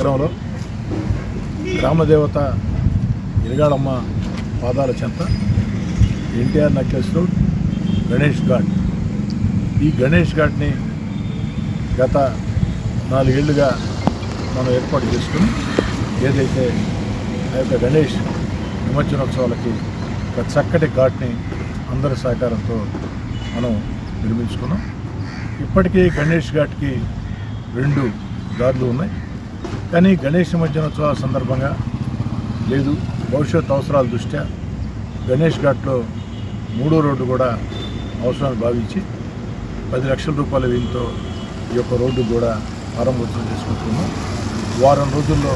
నగరంలో గ్రామదేవత ఇరగాడమ్మ పాదాల చెంత ఎన్టీఆర్ నెక్లెస్ రోడ్ గణేష్ ఘాట్. ఈ గణేష్ ఘాట్ని గత నాలుగేళ్ళుగా మనం ఏర్పాటు చేసుకుని ఏదైతే ఆ యొక్క గణేష్ నిమజ్జనోత్సవాలకి ఒక చక్కటి ఘాట్ని అందరి సహకారంతో మనం నిర్మించుకున్నాం. ఇప్పటికీ గణేష్ ఘాట్కి రెండు దారులు ఉన్నాయి. కానీ గణేష్ నిమజ్జనోత్సవాల సందర్భంగా లేదు. భవిష్యత్ అవసరాల దృష్ట్యా గణేష్ ఘాట్లో మూడో రోడ్డు కూడా అవసరాన్ని భావించి పది లక్షల రూపాయల వ్యయంతో ఈ యొక్క రోడ్డు కూడా ప్రారంభోత్సవం చేసుకుంటున్నాం వారం రోజుల్లో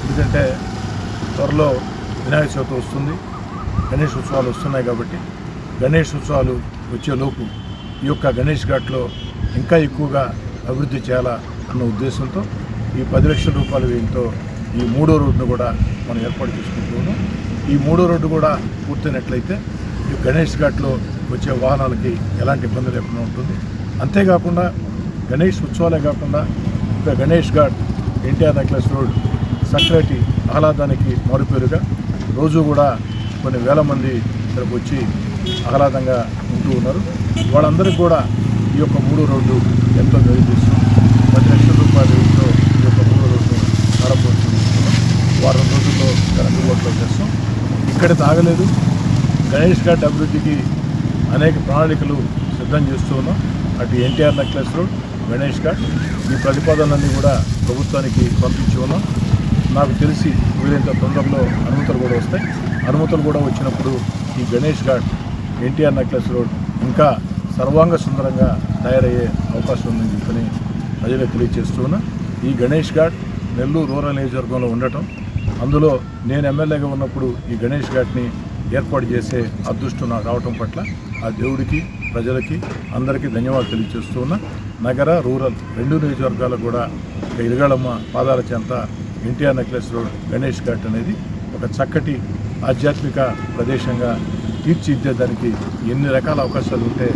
ఎందుకంటే త్వరలో వినాయక చవితి వస్తుంది. గణేష్ ఉత్సవాలు వస్తున్నాయి కాబట్టి గణేష్ ఉత్సవాలు వచ్చేలోపు ఈ యొక్క గణేష్ ఘాట్లో ఇంకా ఎక్కువగా అభివృద్ధి చేయాలా అన్న ఉద్దేశంతో ఈ పది లక్షల రూపాయల వ్యయంతో ఈ మూడో రోడ్డును కూడా మనం ఏర్పాటు చేసుకుంటున్నాము. ఈ మూడో రోడ్డు కూడా పూర్తయినట్లయితే ఈ గణేష్ ఘాట్లో వచ్చే వాహనాలకి ఎలాంటి ఇబ్బంది లేకుండా ఉంటుంది. అంతేకాకుండా గణేష్ ఉత్సవాలే కాకుండా ఇంకా గణేష్ ఘాట్ ఎన్టీఆర్ నెక్లెస్ రోడ్ చక్కటి ఆహ్లాదానికి మారుపేరుగా రోజు కూడా కొన్ని వేల మంది ఇక్కడికి వచ్చి ఆహ్లాదంగా ఉంటూ ఉన్నారు. వాళ్ళందరికీ కూడా ఈ యొక్క మూడో రోడ్డు ఎంతో మేలు చేస్తుంది. పది లక్షల రూపాయలతో ఈ యొక్క మూడు రోడ్డు ప్రారంభోత్సవం చేసుకున్నాం వారం రోజుల్లో ఇక్కడ అందుబాటులో చేస్తాం ఇక్కడ తాగలేదు. గణేష్ ఘాట్ అభివృద్ధికి అనేక ప్రణాళికలు సిద్ధం చేస్తూ ఉన్నాం అటు ఎన్టీఆర్ నెక్లెస్ రోడ్ గణేష్ ఘాట్ ఈ ప్రతిపాదనలన్నీ కూడా ప్రభుత్వానికి పంపించి ఉన్నాం నాకు తెలిసి వీలైనంత తొందరలో అనుమతులు కూడా వస్తాయి. అనుమతులు కూడా వచ్చినప్పుడు ఈ గణేష్ ఘాట్ ఎన్టీఆర్ నెక్లెస్ రోడ్ ఇంకా సర్వాంగ సుందరంగా తయారయ్యే అవకాశం ఉందని చెప్పని ప్రజలకు తెలియజేస్తూ ఉన్నా ఈ గణేష్ ఘాట్ నెల్లూరు రూరల్ నియోజకవర్గంలో ఉండటం అందులో నేను ఎమ్మెల్యేగా ఉన్నప్పుడు ఈ గణేష్ ఘాట్ని ఏర్పాటు చేసే అదృష్టం నాకు రావటం పట్ల ఆ దేవుడికి ప్రజలకి అందరికీ ధన్యవాదాలు తెలియజేస్తూ ఉన్నా. నగర రూరల్ రెండు నియోజకవర్గాలకు కూడా ఒక ఇరగాళమ్మ పాదాల చెంత ఎన్టీఆర్ నెక్లెస్ రోడ్ గణేష్ ఘాట్ అనేది ఒక చక్కటి ఆధ్యాత్మిక ప్రదేశంగా తీర్చిదిద్దేదానికి ఎన్ని రకాల అవకాశాలు ఉంటే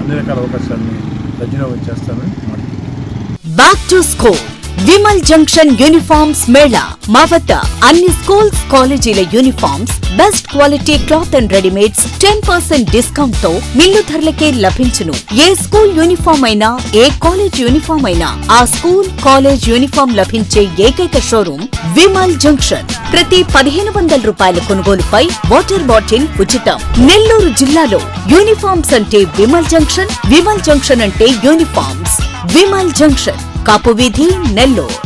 అన్ని రకాల అవకాశాలని సజ్జనం చేస్తామని మాట back to school Vimal junction uniforms mela మా వద్ద అన్ని స్కూల్స్ కాలేజీల uniforms best quality cloth and readymades ten percent డిస్కౌంట్తో mill ధరలకే లభించును. ఏ స్కూల్ యూనిఫామ్ అయినా ఏ కాలేజ్ యూనిఫామ్ అయినా ఆ స్కూల్ కాలేజ్ యూనిఫామ్ లభించే ఏకైక షోరూమ్ విమల్ జంక్షన్ ప్రతి పదిహేను వందల రూపాయల కొనుగోలుపై వాటర్ బాటిల్ ఉచితం. నెల్లూరు జిల్లాలో యూనిఫామ్స్ అంటే విమల్ జంక్షన్ విమల్ జంక్షన్ అంటే యూనిఫామ్స్ విమల్ జంక్షన్ కాపు వీధి నెల్లూరు.